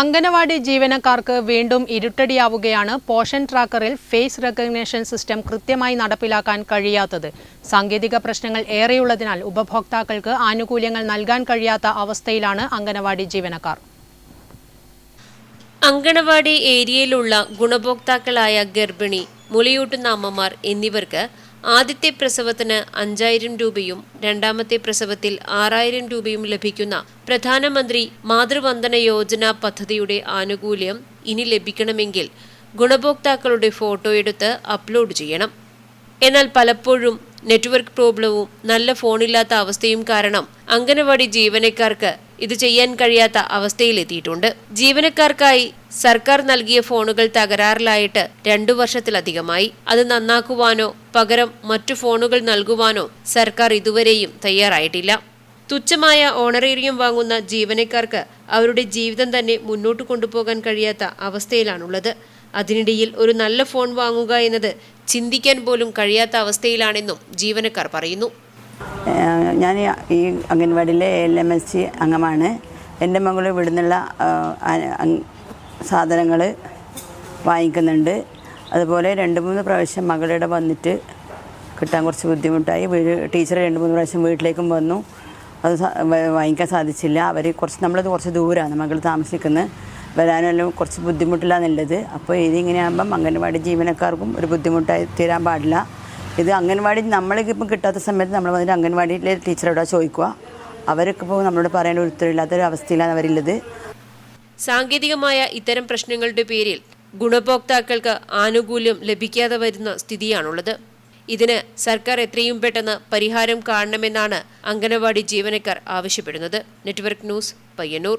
അംഗനവാടി ജീവനക്കാർക്ക് വീണ്ടും ഇരുട്ടടിയാവുകയാണ് പോഷൻ ട്രാക്കറിൽ ഫേസ് റെക്കഗ്നേഷൻ സിസ്റ്റം കൃത്യമായി നടപ്പിലാക്കാൻ കഴിയാത്തത്. സാങ്കേതിക പ്രശ്നങ്ങൾ ഏറെയുള്ളതിനാൽ ഉപഭോക്താക്കൾക്ക് ആനുകൂല്യങ്ങൾ നൽകാൻ കഴിയാത്ത അവസ്ഥയിലാണ് അംഗനവാടി ജീവനക്കാർ. അങ്കണവാടി ഏരിയയിലുള്ള ഗുണഭോക്താക്കളായ ഗർഭിണി മുലയൂട്ടുന്ന അമ്മമാർ എന്നിവർക്ക് ആദ്യത്തെ പ്രസവത്തിന് അഞ്ചായിരം രൂപയും രണ്ടാമത്തെ പ്രസവത്തിൽ ആറായിരം രൂപയും ലഭിക്കുന്ന പ്രധാനമന്ത്രി മാതൃവന്ദന യോജന പദ്ധതിയുടെ ആനുകൂല്യം ഇനി ലഭിക്കണമെങ്കിൽ ഗുണഭോക്താക്കളുടെ ഫോട്ടോ എടുത്ത് അപ്ലോഡ് ചെയ്യണം. എന്നാൽ പലപ്പോഴും നെറ്റ്വർക്ക് പ്രോബ്ലവും നല്ല ഫോണില്ലാത്ത അവസ്ഥയും കാരണം അംഗനവാടി ജീവനക്കാർക്ക് ഇത് ചെയ്യാൻ കഴിയാത്ത അവസ്ഥയിലെത്തിയിട്ടുണ്ട്. ജീവനക്കാർക്കായി സർക്കാർ നൽകിയ ഫോണുകൾ തകരാറിലായിട്ട് രണ്ടു വർഷത്തിലധികമായി. അത് നന്നാക്കുവാനോ പകരം മറ്റു ഫോണുകൾ നൽകുവാനോ സർക്കാർ ഇതുവരെയും തയ്യാറായിട്ടില്ല. തുച്ഛമായ ഓണറേറിയം വാങ്ങുന്ന ജീവനക്കാർക്ക് അവരുടെ ജീവിതം തന്നെ മുന്നോട്ട് കൊണ്ടുപോകാൻ കഴിയാത്ത അവസ്ഥയിലാണുള്ളത്. അതിനിടയിൽ ഒരു നല്ല ഫോൺ വാങ്ങുക എന്നത് ചിന്തിക്കാൻ പോലും കഴിയാത്ത അവസ്ഥയിലാണെന്നും ജീവനക്കാർ പറയുന്നു. ഞാൻ ഈ- അംഗൻവാടിയിലെ എൽ എം എസ് സി അംഗമാണ്. എന്റെ മകൾ ഇവിടെ നിന്നുള്ള സാധനങ്ങൾ വാങ്ങിക്കുന്നുണ്ട്. അതുപോലെ രണ്ട് മൂന്ന് പ്രാവശ്യം മകളുടെ വന്നിട്ട് കിട്ടാൻ കുറച്ച് ബുദ്ധിമുട്ടായി. വീട് ടീച്ചർ രണ്ട് മൂന്ന് പ്രാവശ്യം വീട്ടിലേക്കും വന്നു. അത് വാങ്ങിക്കാൻ സാധിച്ചില്ല. അവർ കുറച്ച് നമ്മളത് കുറച്ച് ദൂരമാണ് മകൾ താമസിക്കുന്നത്. വരാനെല്ലാം കുറച്ച് ബുദ്ധിമുട്ടില്ല എന്നുള്ളത്. അപ്പോൾ ഇതിങ്ങനെയാകുമ്പം അംഗൻവാടി ജീവനക്കാർക്കും ഒരു ബുദ്ധിമുട്ടായി തീരാൻ പാടില്ല. ഇത് അംഗൻവാടി നമ്മൾക്ക് ഇപ്പം കിട്ടാത്ത സമയത്ത് നമ്മൾ വന്നിട്ട് അംഗൻവാടിയിലെ ടീച്ചറോട് ചോദിക്കുക. അവരൊക്കെ ഇപ്പോൾ നമ്മളോട് പറയാൻ ഒരു ഉത്തരവില്ലാത്തൊരു അവസ്ഥയിലാണ് അവരുള്ളത് സാങ്കേതികമായ ഇത്തരം പ്രശ്നങ്ങളുടെ പേരിൽ ഗുണഭോക്താക്കൾക്ക് ആനുകൂല്യം ലഭിക്കാതെ വരുന്ന സ്ഥിതിയാണുള്ളത്. ഇതിന് സർക്കാർ എത്രയും പെട്ടെന്ന് പരിഹാരം കാണണമെന്നാണ് അംഗനവാടി ജീവനക്കാർ ആവശ്യപ്പെടുന്നത്. Network news Payyanur.